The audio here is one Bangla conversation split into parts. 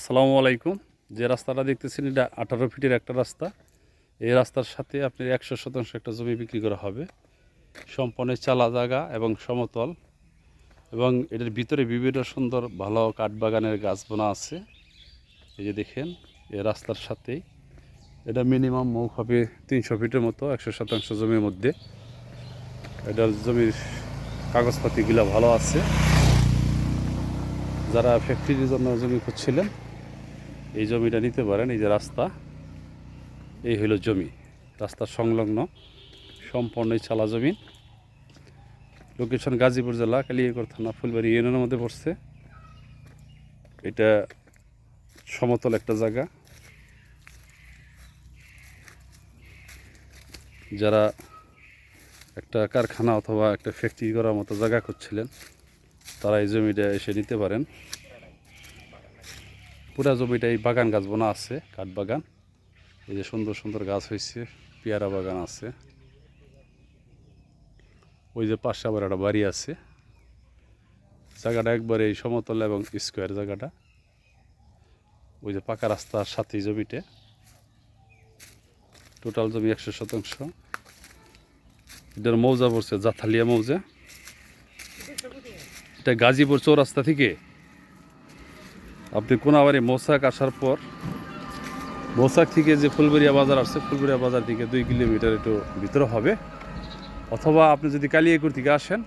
আসসালামু আলাইকুম। যে রাস্তাটা দেখতেছেন, এটা আঠারো ফিটের একটা রাস্তা। এই রাস্তার সাথে আপনার একশো শতাংশ একটা জমি বিক্রি করা হবে। সম্পূর্ণ চালা জায়গা এবং সমতল। এবং এটার ভিতরে বিভিন্ন সুন্দর ভালো কাঠবাগানের গাছ বোনা আছে। এই যে দেখেন, এই রাস্তার সাথেই। এটা মিনিমাম মুখ হবে তিনশো ফিটের মতো, একশো শতাংশ জমির মধ্যে। এটার জমির কাগজপাতিগুলো ভালো আছে। যারা ফ্যাক্টরির জন্য জমি খুঁজছিলেন এই জমিটা নিতে পারেন, এই যে রাস্তা, এই হলো জমি। রাস্তার সংলগ্ন সম্পূর্ণই চালা জমি। লোকেশন গাজীপুর জেলা, কালিয়াকর থানা, ফুলবাড়ি ইউনিয়নের মধ্যে পড়ছে। এটা সমতল একটা জায়গা। যারা একটা কারখানা অথবা একটা ফ্যাক্টরি করার মতো জায়গা করছিলেন তারা এই জমিটা এসে নিতে পারেন। পুরা জমিটাই বাগান গাছ বোনা আছে, কাঠ বাগান। এই যে সুন্দর সুন্দর গাছ হয়েছে পেয়ারা বাগান আছে। ওই যে পাশে আবার একটা বাড়ি আছে। জায়গাটা একবারে এই সমতল এবং স্কোয়ার জায়গাটা। ওই যে পাকা রাস্তার সাথে জমিতে। টোটাল জমি একশো শতাংশ। এটার মৌজা পড়ছে জাথালিয়া মৌজা। এটা গাজীপুর চৌরাস্তা থেকে আপনি কোনাবাড়ি মোসাক আসার পর মোসাক থেকে যে ফুলবেড়িয়া বাজার আসছে, ফুলবেড়িয়া বাজার থেকে দুই কিলোমিটার একটু ভিতরে হবে। অথবা আপনি যদি কালিয়াকুর থেকে আসেন,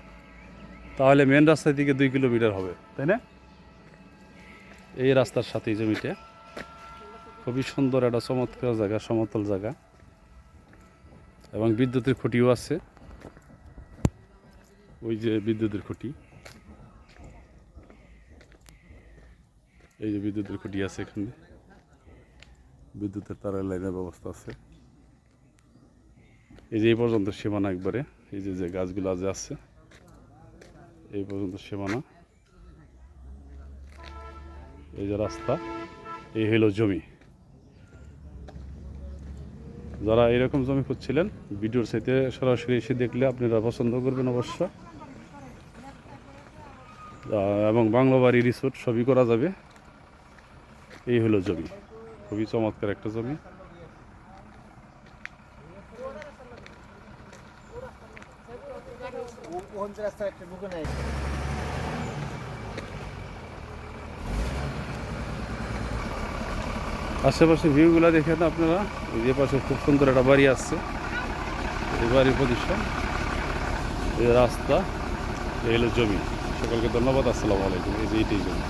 তাহলে মেন রাস্তা থেকে দুই কিলোমিটার হবে, তাই না? এই রাস্তার সাথেই জমিতে খুবই সুন্দর একটা চমৎকার জায়গা, সমতল জায়গা। এবং বিদ্যুতের খুঁটিও আছে। ওই যে বিদ্যুতের খুঁটি। এই যে বিদ্যুতের খুঁটি আছে এখানে। বিদ্যুতের তারের লাইনের ব্যবস্থা আছে। এই যে এই পর্যন্ত সীমানা একবারে, এই যে যে গাছগুলো যে আছে, এই পর্যন্ত সীমানা। এই যে রাস্তা, এই হলো জমি। যারা এরকম জমি খুঁজছিলেন, ভিডিওর সাথে সরাসরি এসে দেখলে আপনারা পছন্দ করবেন অবশ্য। এবং বাংলা বাড়ি রিসোর্ট সবই করা যাবে। এই হলো জমি। খুবই চমৎকার একটা জমি। আশেপাশে ভিউগুলো দেখেন আপনারা। এই যে পাশে খুব সুন্দর একটা বাড়ি আসছে। এই বাড়ির প্রতিষ্ঠান। এই রাস্তা। এই হলো জমি। সকলকে ধন্যবাদ। আসসালামু আলাইকুম। এই যে এইটাই জমি।